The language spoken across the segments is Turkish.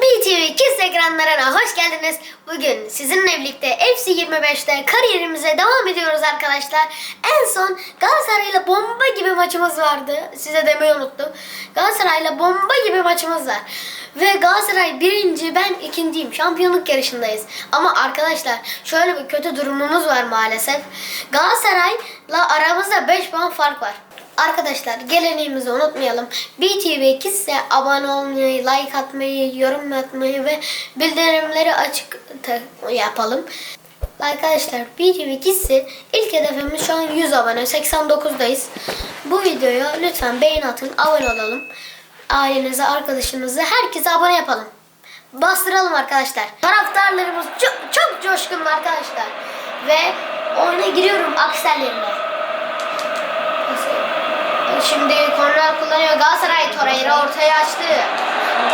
BTV Kids ekranlarına hoş geldiniz. Bugün sizinle birlikte FC 25'te kariyerimize devam ediyoruz arkadaşlar. En son Galatasaray'la bomba gibi maçımız vardı. Size demeyi unuttum. Galatasaray'la bomba gibi maçımız var. Ve Galatasaray birinci, ben ikinciyim. Şampiyonluk yarışındayız. Ama arkadaşlar şöyle bir kötü durumumuz var maalesef. Galatasaray'la aramızda 5 puan fark var. Arkadaşlar geleneğimizi unutmayalım. BTV Kids'e abone olmayı, like atmayı, yorum atmayı ve bildirimleri açık yapalım. Arkadaşlar BTV Kids'i ilk hedefimiz şu an 100 abone. 89'dayız. Bu videoya lütfen beğen atın, abone olalım. Ailenize, arkadaşınızı, herkese abone yapalım. Bastıralım arkadaşlar. Taraftarlarımız çok, çok coşkun arkadaşlar. Ve oyuna giriyorum aksellerine. Şimdi korner kullanıyor. Galatasaray Torreira ortaya açtı.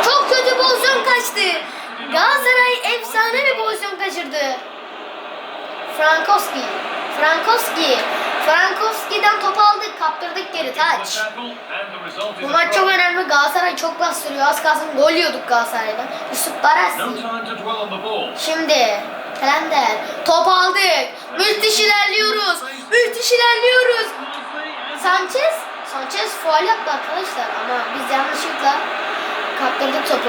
Çok kötü pozisyon kaçtı. Galatasaray efsane bir pozisyon kaçırdı. Frankowski. Frankowski. Frankowski'den top aldık. Kaptırdık geri taç. Bu maç çok önemli. Galatasaray çok bastırıyor. Az kalsın gol yiyorduk Galatasaray'dan. Yusuf Barasi. Şimdi Kalender. Top aldık. Müthiş ilerliyoruz. Müthiş ilerliyoruz. Sanchez. Sanchez faul yaptı arkadaşlar ama biz yanlışlıkla kaptırdık topu.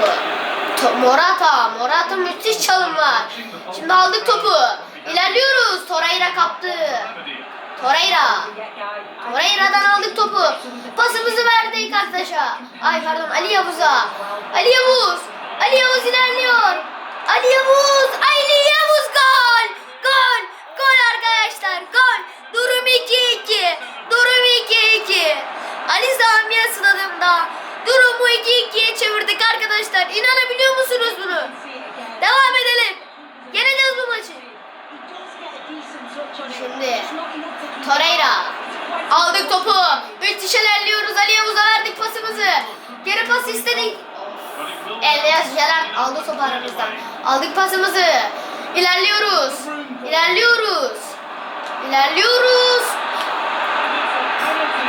To- Morata. Morata müthiş çalım var. Şimdi aldık topu. İlerliyoruz. Torreira kaptı. Torreira. Torreira'dan aldık topu. Pasımızı verdik arkadaşa. Ay pardon Ali Yavuz'a. Ali Yavuz. Ali Yavuz ilerliyor. Ali Yavuz. Ali Yavuz gol. Gol. Gol arkadaşlar. Gol. Durum 2-2. Durum 2-2. Ali Samiye stadımda. Durumu 2-2'ye çevirdik arkadaşlar. İnanabiliyor musunuz bunu? Devam edelim. Yeneceğiz bu maçı. Şimdi Torreira. Aldık topu. Müthiş ilerliyoruz. Ali Yavuz'a verdik pasımızı. Geri pas istedik. Elias Gerard aldı topu aramızdan. Aldık pasımızı. İlerliyoruz. İlerliyoruz. İlerliyoruz.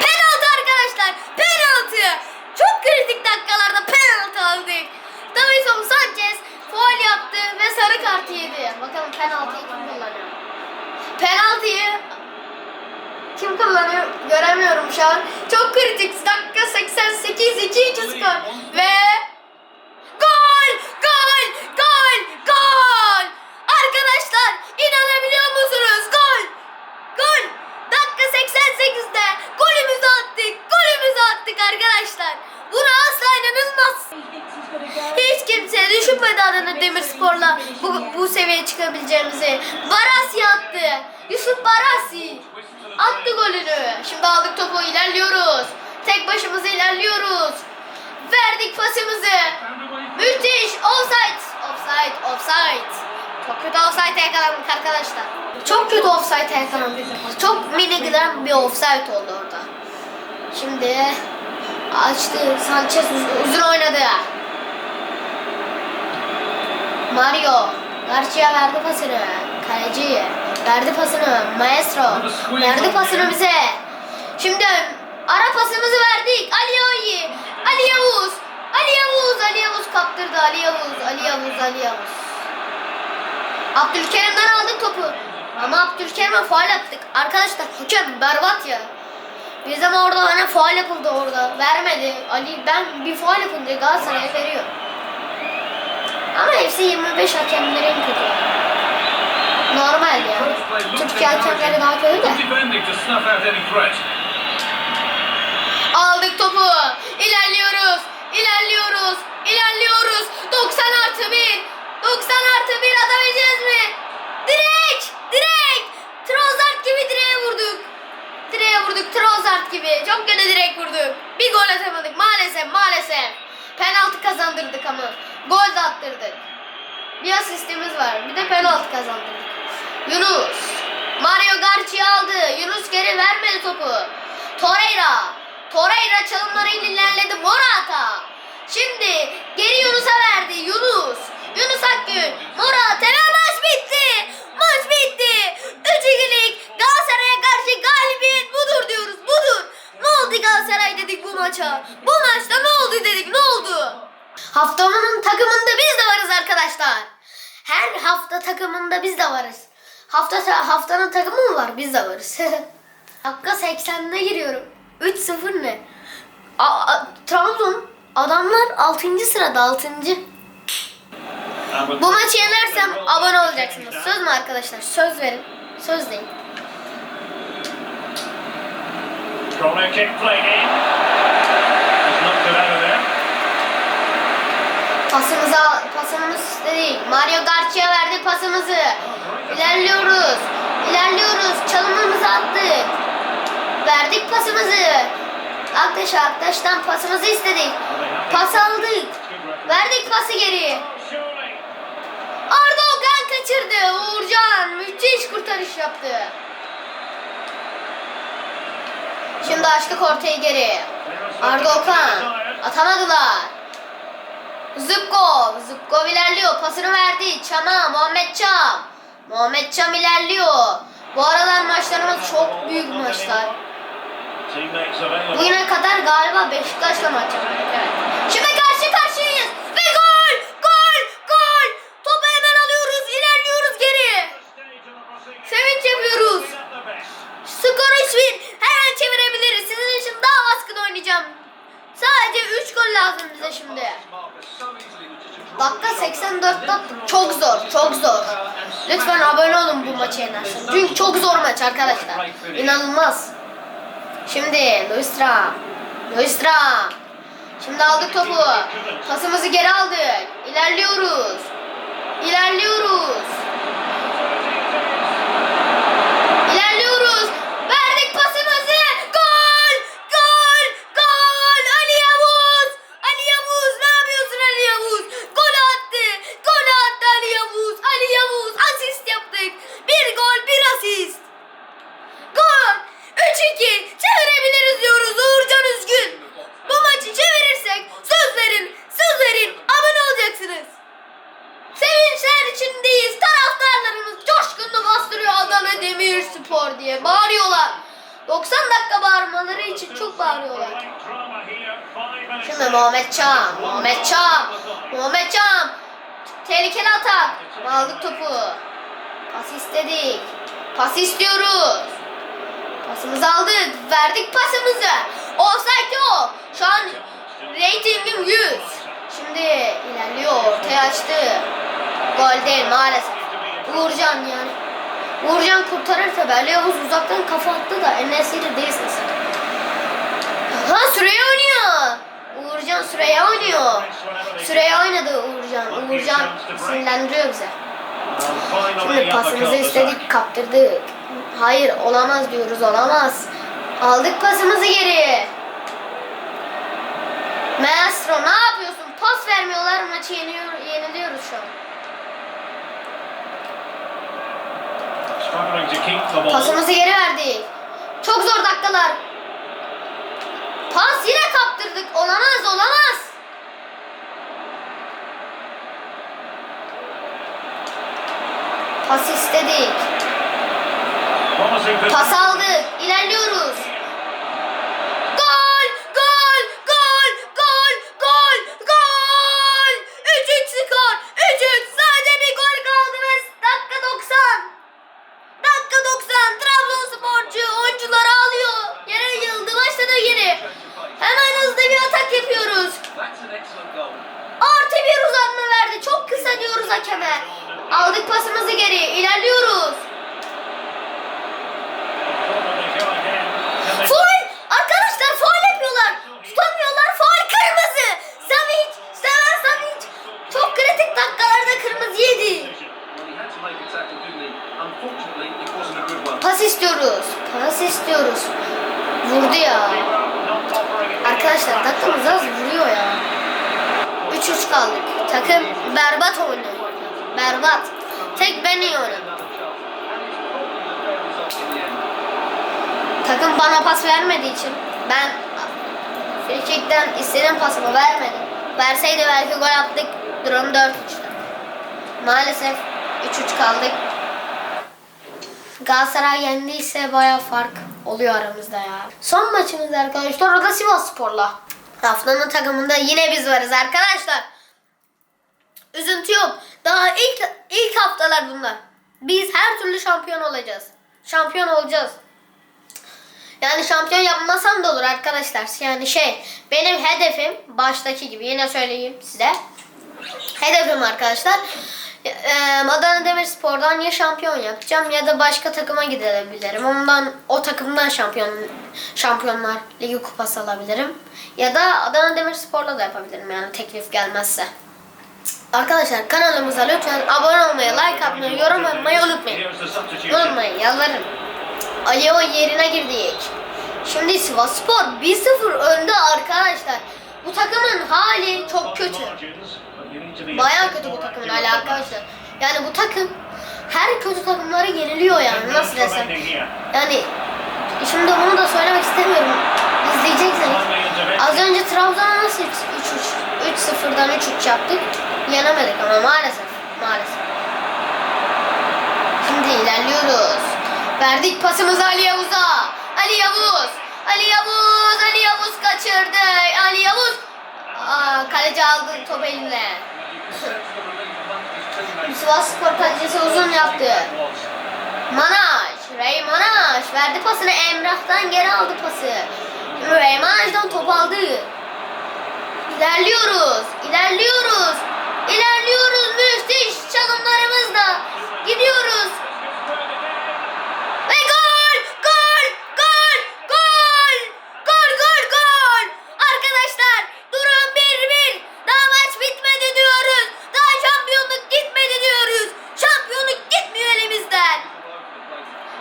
Penaltı arkadaşlar. Penaltı. Çok kritik dakikalarda penaltı aldık. Davison Sanchez faul yaptı ve sarı kartı yedi. Bakalım penaltıyı kim kullanıyor? Penaltıyı kim kullanıyor göremiyorum şu an. Çok kritik. Dakika 88 2-2 skor. Ve gol! Gol! Gol! Gol! Arkadaşlar inanabiliyor musunuz? Gol! Gol! Dakika 88'de golümüzü attık. Golümüzü attık arkadaşlar. Buna asla inanılmaz. Hiç düşünmedi adını Demirspor'la bu, bu seviyeye çıkabileceğimizi. Barasi attı. Yusuf Barasi attı golünü. Şimdi aldık topu ilerliyoruz. Tek başımıza ilerliyoruz. Verdik pasımızı. Müthiş. Offside. Offside. Offside. Çok kötü offside yakalandık arkadaşlar. Çok kötü offside yakalandık. Çok mini giden bir offside oldu orada. Şimdi açtı. Sanchez uz- uzun oynadı. Mario. Garcia verdi pasını. Kaleci. Verdi pasını. Maestro. Verdi pasını bize. Şimdi ara pasımızı verdik. Ali Oyi. Ali Yavuz. Ali Yavuz. Ali Yavuz kaptırdı. Ali Yavuz. Ali Yavuz. Ali Yavuz. Abdülkerim'den aldık topu. Ama Abdülkerim'e faal yaptık. Arkadaşlar hakem berbat ya. Biz ama orada hani faal yapıldı orada. Vermedi. Ali ben bir faal yapınca Galatasaray'a 5 hakemleri en kötü. Normal yani. Türkiye hakemleri daha kötü de. Aldık topu. İlerliyoruz. İlerliyoruz. İlerliyoruz. 90 artı 1. 90 artı 1 atabileceğiz mi? Direk! Direk! Trozart gibi direğe vurduk. Direğe vurduk Trozart gibi. Çok kötü direk vurduk. Bir gol atamadık maalesef maalesef. Penaltı kazandırdık ama. Gol de attırdık. Bir asistimiz var. Bir de penaltı kazandırdık. Yunus. Mario Garcia aldı. Yunus geri vermedi topu. Torreira. Torreira çalımlarıyla ilerledi. Morata. Şimdi geri Yunus'a verdi. Yunus. Yunus Akgün. Morata ve maç bitti. Maç bitti. 3-2'lik Galatasaray'a karşı galibiyet budur diyoruz. Budur. Ne oldu Galatasaray dedik bu maça. Bu maçta ne oldu dedik. Ne oldu? Haftanın takımında biz de arkadaşlar. Her hafta takımında biz de varız. Hafta haftanın takımı mı var? Biz de varız. Dakika 80'de giriyorum. 3-0 ne? A, a- Trabzon adamlar 6. sırada 6. Bu maçı yenersem abone olacaksınız. Söz mü arkadaşlar? Söz verin. Söz deyin. Corner kick played. Pasımıza pasımız değil. Mario Garcia verdi pasımızı. İlerliyoruz. İlerliyoruz. Çalımımızı attık. Verdik pasımızı. Arkadaş arkadaştan pasımızı istedik. Pas aldık. Verdik pası geri. Arda Okan kaçırdı. Uğurcan müthiş kurtarış yaptı. Şimdi açtık ortayı geri. Arda Okan. Atamadılar. Zubkov. Zubkov ilerliyor. Pasını verdi. Çam'a. Muhammed Çam. Muhammed Çam ilerliyor. Bu aralar maçlarımız çok büyük maçlar. Bugüne kadar galiba Beşiktaş'la maç yaptık. Evet. Şimdi karşı karşıyayız. Ve gol! Gol! Gol! Topu hemen alıyoruz. ilerliyoruz geri. Sevinç yapıyoruz. Skor 3-1. Hemen çevirebiliriz. Sizin için daha baskın oynayacağım. Sadece 3 gol lazım bize şimdi. Dakika 84'te attım. Çok zor, çok zor. Lütfen abone olun bu maçı yenersin. Çünkü çok zor maç arkadaşlar. İnanılmaz. Şimdi Luistra. Luistra. Şimdi aldık topu. Pasımızı geri aldık. İlerliyoruz. İlerliyoruz. Verdik pasımızı. Gol! Gol! Gol! Ali Yavuz! Ali Yavuz ne yapıyorsun Ali Yavuz? Gol attı. Gol attı Ali Yavuz. Ali Yavuz asist yaptık. Bir gol bir asist. Gol! 3-2 çevirebiliriz diyoruz Uğurcan Üzgün. Bu maçı çevirirsek söz verin, söz verin, abone olacaksınız. Sevinçler içindeyiz. Taraftarlarımız coşkunlu bastırıyor Adana Demirspor diye bağırıyorlar. 90 dakika bağırmaları için çok bağırıyorlar. Çam, Muhammed Çam. Tehlikeli atak. Aldık topu. Pas istedik. Pas istiyoruz. Pasımızı aldık. Verdik pasımızı. Offside yok. Şu an reytingim 100. Şimdi ilerliyor. Ortaya açtı. Gol değil maalesef. Uğurcan yani. Uğurcan kurtarır tabi. Ali uzaktan kafa attı da Enesiri değilsin sen. Ha Süreyya oynuyor. Süreyya oynuyor. Süreyya oynadı Uğurcan. Uğurcan sinirlendiriyor bize. Şimdi pasımızı istedik kaptırdık. Hayır olamaz diyoruz olamaz. Aldık pasımızı geri. Maestro ne yapıyorsun? Pas vermiyorlar maçı yeniyor, yeniliyoruz şu an. Pasımızı geri verdik. Çok zor dakikalar. Pas yine kaptırdık. Olamaz. Pas istedik. Pas aldık. İlerliyoruz. Gol! Gol! Gol! Gol! Gol! Gol! 3-3 skor. 3-3. Sadece bir gol kaldı ve dakika 90. Dakika 90. Trabzonsporcu oyuncuları alıyor. Yere yıldı. Başladı geri. Hemen hızlı bir atak yapıyoruz. Artı bir uzatma verdi. Çok kısa diyoruz hakeme. Aldık pasımızı geri. İlerliyoruz. Faul! Arkadaşlar faul yapıyorlar. Tutamıyorlar. Faul kırmızı. Savic, Sever Savic. Çok kritik dakikalarda kırmızı yedi. Pas istiyoruz. Pas istiyoruz. Vurdu ya. Arkadaşlar dakikamız az vuruyor ya. 3-3 kaldık. Takım berbat oynuyor. Berbat. Tek ben oynadım. Takım bana pas vermediği için ben frikikten istediğim pasımı vermedim. Verseydi belki gol attık. Durum 4-3'tü. Maalesef 3-3 kaldık. Galatasaray yendiyse baya fark oluyor aramızda ya. Son maçımız arkadaşlar o da Sivas Spor'la. Haftanın takımında yine biz varız arkadaşlar. Üzüntü yok. Daha ilk ilk haftalar bunlar. Biz her türlü şampiyon olacağız. Şampiyon olacağız. Yani şampiyon yapmasam da olur arkadaşlar. Yani şey benim hedefim baştaki gibi yine söyleyeyim size. Hedefim arkadaşlar. eee, Adana Demirspor'dan ya şampiyon yapacağım ya da başka takıma gidebilirim. Ondan o takımdan şampiyon Şampiyonlar Ligi kupası alabilirim. Ya da Adana Demirspor'la da yapabilirim yani teklif gelmezse. Arkadaşlar kanalımıza lütfen abone olmayı, like atmayı, yorum yapmayı unutmayın. Unutmayın yalvarırım. Ali o yerine girdik. Şimdi Sivasspor 1-0 önde arkadaşlar. Bu takımın hali çok kötü. Baya kötü bu takımın hali arkadaşlar. Yani bu takım her kötü takımları yeniliyor yani nasıl desem. Yani şimdi bunu da söylemek istemiyorum. İzleyeceksiniz. Az önce Trabzon'a nasıl 3-3 3-0'dan 3-3 yaptık. Yenemedik ama maalesef. Maalesef. Şimdi ilerliyoruz. Verdik pasımızı Ali Yavuz'a. Ali Yavuz. Ali Yavuz. Ali Yavuz kaçırdı. Ali Yavuz. Aa, kaleci aldı topu eline. Sivas Spor kalecisi uzun yaptı. Manaş. Rey Manaş. Verdi pasını Emrah'tan geri aldı pası. Rey Manaş'tan top aldı. İlerliyoruz. İlerliyoruz. Çalımlarımızla. Gidiyoruz. Gol! Gol! Gol! Gol! Gol gol gol! Arkadaşlar durum 1-1. Daha maç bitmedi diyoruz. Daha şampiyonluk gitmedi diyoruz. Şampiyonluk gitmiyor elimizden.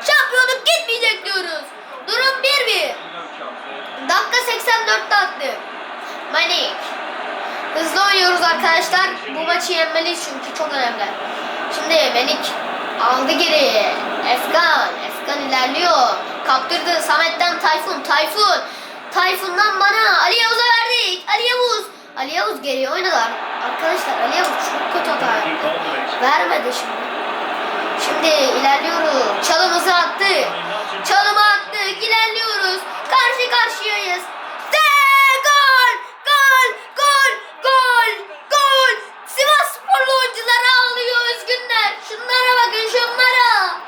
Şampiyonluk gitmeyecek diyoruz. Durum 1-1. Dakika 84'te attı. Manik. Hızlı oynuyoruz arkadaşlar. Bu maçı yenmeliyiz çünkü çok önemli. Şimdi Melik aldı geri. Efkan. Efkan ilerliyor. Kaptırdı. Samet'ten Tayfun. Tayfun. Tayfun'dan bana. Ali Yavuz'a verdik. Ali Yavuz. Ali Yavuz geriye oynadı. Arkadaşlar Ali Yavuz çok kötü hata yaptı. Vermedi şimdi. Şimdi ilerliyoruz. Çalımızı attık. Çalımı attık. İlerliyoruz. Karşı karşıyayız. Ve gol! Gol! Gol! Gol! Gol! Sivas sporlu oyuncular ağlıyor üzgünler. Şunlara bakın şunlara.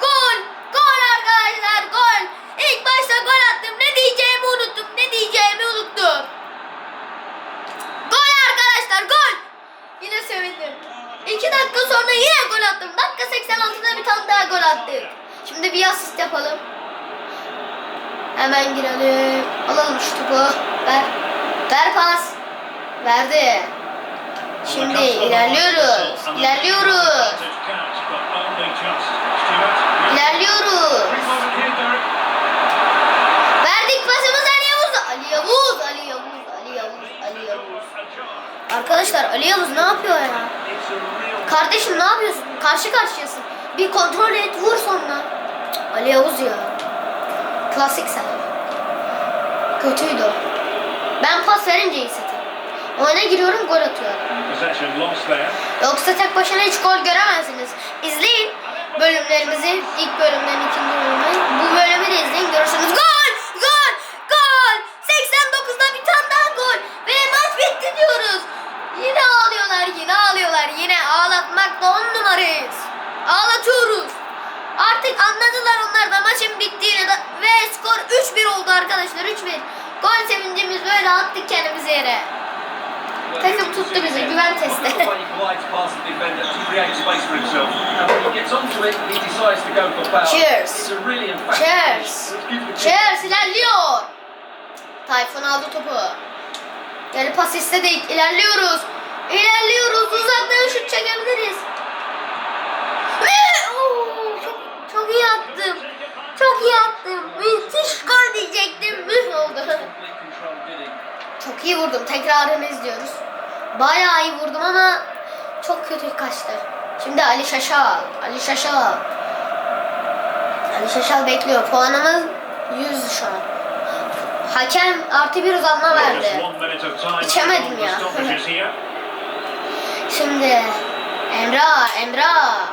Gol! Gol arkadaşlar gol! İlk başta gol attım. Ne diyeceğimi unuttum. Ne diyeceğimi unuttum. Gol arkadaşlar gol! Yine sevindim. İki dakika sonra yine gol attım. Dakika 86'da bir tane daha gol attık. Şimdi bir asist yapalım. Hemen girelim. Alalım şu topu. Ver. Ver pas. Verdi. Şimdi ilerliyoruz. İlerliyoruz. İlerliyoruz. Verdik pasımız Ali Yavuz. Ali Yavuz. Ali Yavuz. Ali Yavuz. Ali Yavuz. Arkadaşlar Ali Yavuz ne yapıyor ya? Kardeşim ne yapıyorsun? Karşı karşıyasın. Bir kontrol et vur sonra. Ali Yavuz ya. Klasik sen. Kötüydü o. Ben pas verince iyi hissettim. Oyuna giriyorum gol atıyorum. Yoksa tek başına hiç gol göremezsiniz. İzleyin bölümlerimizi. ilk bölümden ikinci bölümü. Bu bölümü de izleyin görürsünüz. Gol! Gol! Gol! 89'da bir tane daha gol. Ve maç bitti diyoruz. Yine ağlıyorlar, yine ağlıyorlar. Yine ağlatmakla on numarayız. Ağlatıyoruz. Artık anladılar onlar da maçın bittiğini de, ve skor 3-1 oldu arkadaşlar 3-1. Gol sevincimiz böyle attık kendimizi yere. Takım tuttu bizi güven testi. Cheers. Cheers. Cheers ilerliyor. Tayfun aldı topu. Geri pas istedik. İlerliyoruz. İlerliyoruz. Uzaktan şut çekebiliriz. Ve- Oo, çok, iyi attım. Çok iyi attım. Müthiş gol diyecektim. Müh oldu. Çok iyi vurdum. Tekrarını izliyoruz. Bayağı iyi vurdum ama çok kötü kaçtı. Şimdi Ali Şaşal. Ali Şaşal. Ali Şaşal bekliyor. Puanımız 100 şu an. Hakem artı bir uzatma verdi. İçemedim ya. Şimdi Emrah, Emrah.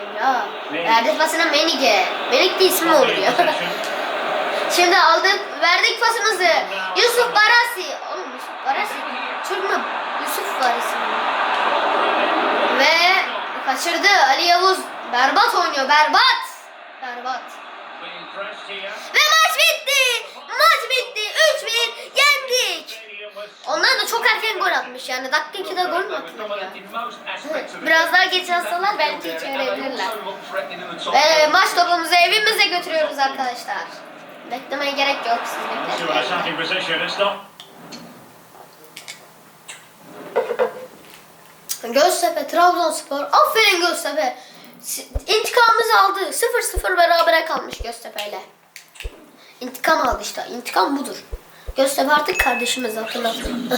Emrah. Verdik pasını Menike. Menik de ismi olur ya. Şimdi aldık, verdik pasımızı. Yusuf Barasi. Oğlum Yusuf Barasi. Türk mü? Yusuf Barasi. Kaçırdı Ali Yavuz. Berbat oynuyor berbat. Berbat. Ve maç bitti. Maç bitti. 3-1 yendik. Onlar da çok erken gol atmış yani. Dakika 2'de gol mü ya? the Biraz daha geç alsalar belki top Ve maç topumuzu evimize götürüyoruz arkadaşlar. Beklemeye gerek yok siz bekleyin. Göztepe, Trabzonspor. Aferin Göztepe. İntikamımızı aldı. 0-0 berabere kalmış Göztepe ile. İntikam aldı işte. İntikam budur. Göztepe artık kardeşimiz hatırlatın.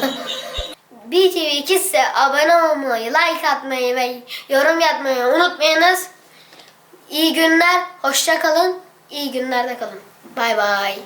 BTV ikisi abone olmayı, like atmayı ve yorum yapmayı unutmayınız. İyi günler, hoşça kalın. İyi günlerde kalın. Bay bay.